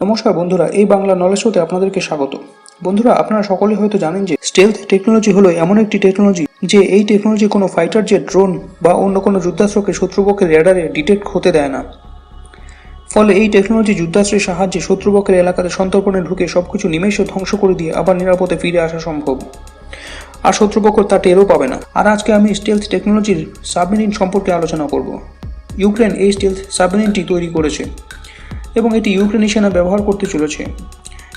নমস্কার বন্ধুরা, এই বাংলা নলেজ শোতে আপনাদেরকে স্বাগত। বন্ধুরা, আপনারা সকলে হয়তো জানেন যে স্টেলথ টেকনোলজি হলো এমন একটি টেকনোলজি যে এই টেকনোলজি কোনো ফাইটার যে ড্রোন বা অন্য কোনো যুদ্ধাস্ত্রকে শত্রুপক্ষের রেডারে ডিটেক্ট হতে দেয় না। ফলে এই টেকনোলজি যুদ্ধাস্ত্রের সাহায্যে শত্রুপক্ষের এলাকাতে সন্তর্পণে ঢুকে সবকিছু নিমেষে ধ্বংস করে দিয়ে আবার নিরাপদে ফিরে আসা সম্ভব। আর শত্রুপক্ষ তা টেরও পাবে না। আর আজকে আমি স্টেলথ টেকনোলজির সাবমেরিন সম্পর্কে আলোচনা করব। ইউক্রেন এই স্টেলথ সাবমেরিনটি তৈরি করেছে। এবং এটি ইউক্রেনি সেনা ব্যবহার করতে চলেছে।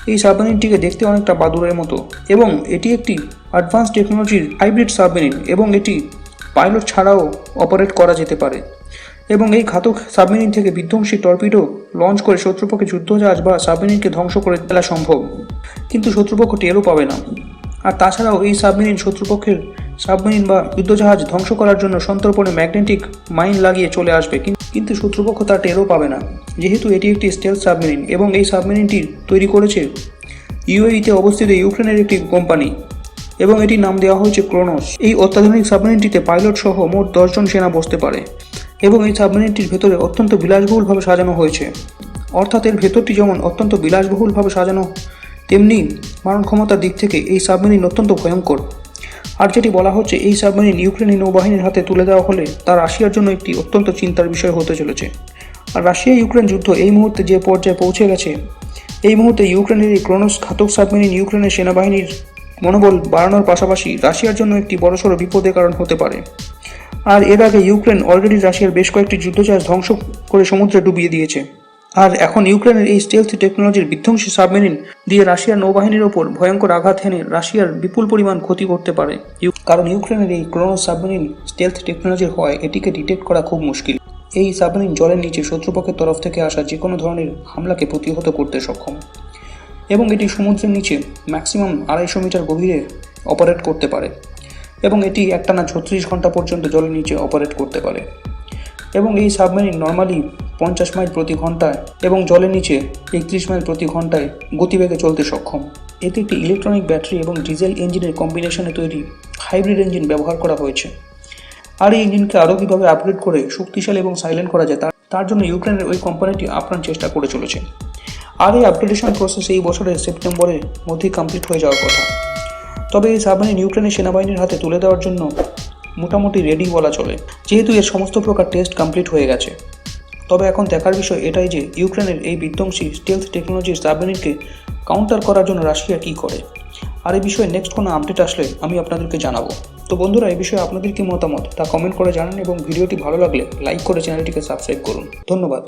এই সাবমেরিনটিকে দেখতে অনেকটা বাদুরের মতো এবং এটি একটি অ্যাডভান্স টেকনোলজির হাইব্রিড সাবমেরিন এবং এটি পাইলট ছাড়াও অপারেট করা যেতে পারে। এবং এই ঘাতক সাবমেরিন থেকে বিধ্বংসী টর্পিডো লঞ্চ করে শত্রুপক্ষের যুদ্ধজাহাজ বা সাবমেরিনকে ধ্বংস করে ফেলা সম্ভব। কিন্তু শত্রুপক্ষ টেরও পাবে না। আর তাছাড়াও এই সাবমেরিন শত্রুপক্ষের সাবমেরিন বা যুদ্ধজাহাজ ধ্বংস করার জন্য সন্তর্পণে ম্যাগনেটিক মাইন লাগিয়ে চলে আসবে। কিন- কিন্তু শত্রুপক্ষ তা টেরও পাবে না। যেহেতু এটি একটি স্টেল সাবমেরিন এবং এই সাবমেরিনটি তৈরি করেছে ইউএইতে অবস্থিত ইউক্রেনের একটি কোম্পানি এবং এটির নাম দেওয়া হয়েছে ক্রোনস এই অত্যাধুনিক সাবমেরিনটিতে পাইলট সহ মোট দশজন সেনা বসতে পারে এবং এই সাবমেরিনটির ভেতরে অত্যন্ত বিলাসবহুলভাবে সাজানো হয়েছে। অর্থাৎ এর ভেতরটি যেমন অত্যন্ত বিলাসবহুলভাবে সাজানো, তেমনি মারণ ক্ষমতার দিক থেকে এই সাবমেরিন অত্যন্ত ভয়ঙ্কর। আর যেটি বলা হচ্ছে, এই সাবমেরিন ইউক্রেনি নৌবাহিনীর হাতে তুলে দেওয়া হলে তা রাশিয়ার জন্য একটি অত্যন্ত চিন্তার বিষয় হতে চলেছে। আর রাশিয়া ইউক্রেন যুদ্ধ এই মুহূর্তে যে পর্যায়ে পৌঁছে গেছে, এই মুহূর্তে ইউক্রেনের এই ক্রোনোস ঘাতক সাবমেরিন ইউক্রেনের সেনাবাহিনীর মনোবল বাড়ানোর পাশাপাশি রাশিয়ার জন্য একটি বড়সড় বিপদের কারণ হতে পারে। আর এর আগে ইউক্রেন অলরেডি রাশিয়ার বেশ কয়েকটি যুদ্ধজাহাজ ধ্বংস করে সমুদ্রে ডুবিয়ে দিয়েছে। আর এখন ইউক্রেনের এই স্টেলথ টেকনোলজির বিধ্বংসী সাবমেরিন দিয়ে রাশিয়ার নৌবাহিনীর ওপর ভয়ঙ্কর আঘাত হেনে রাশিয়ার বিপুল পরিমাণ ক্ষতি করতে পারে। কারণ ইউক্রেনের এই ক্রোনো সাবমেরিন স্টেলথ টেকনোলজির হওয়ায় এটিকে ডিটেক্ট করা খুব মুশকিল। এই সাবমেরিন জলের নিচে শত্রুপক্ষের তরফ থেকে আসা যে কোনো ধরনের হামলাকে প্রতিহত করতে সক্ষম। এবং এটি সমুদ্রের নিচে ম্যাক্সিমাম আড়াইশো মিটার গভীরে অপারেট করতে পারে। এবং এটি একটানা ছত্রিশ ঘণ্টা পর্যন্ত জলের নিচে অপারেট করতে পারে। এবং এই সাবমেরিন নর্মালি পঞ্চাশ মাইল প্রতি ঘন্টায় এবং জলের নিচে একত্রিশ মাইল প্রতি ঘন্টায় গতিবেগে চলতে সক্ষম। এতে একটি ইলেকট্রনিক ব্যাটারি এবং ডিজেল ইঞ্জিনের কম্বিনেশনে তৈরি হাইব্রিড ইঞ্জিন ব্যবহার করা হয়েছে। আর এই ইঞ্জিনকে আরও কীভাবে আপগ্রেড করে শক্তিশালী এবং সাইলেন্ট করা যায় তার জন্য ইউক্রেনের ওই কোম্পানিটি আপ্রাণ চেষ্টা করে চলেছে। আর এই আপগ্রেডেশন প্রসেস এই বছরের সেপ্টেম্বরের মধ্যেই কমপ্লিট হয়ে যাওয়ার কথা। তবে এই সাবমেরিন ইউক্রেনের সেনাবাহিনীর হাতে তুলে দেওয়ার জন্য মোটামুটি রেডি বলা চলে। যেহেতু এর সমস্ত প্রকার টেস্ট কমপ্লিট হয়ে গেছে। তবে এখন দেখার বিষয় এটাই যে ইউক্রেনের এই বিধ্বংসী স্টেলথ টেকনোলজির সাবমেরিনকে কাউন্টার করার জন্য রাশিয়া কী করে? আর এই বিষয়ে নেক্সট কোনো আপডেট আসলে আমি আপনাদেরকে জানাব। তো বন্ধুরা, এই বিষয়ে আপনাদের কি মতামত তা কমেন্ট করে জানান এবং ভিডিওটি ভালো লাগলে লাইক করে চ্যানেলটিকে সাবস্ক্রাইব করুন। ধন্যবাদ।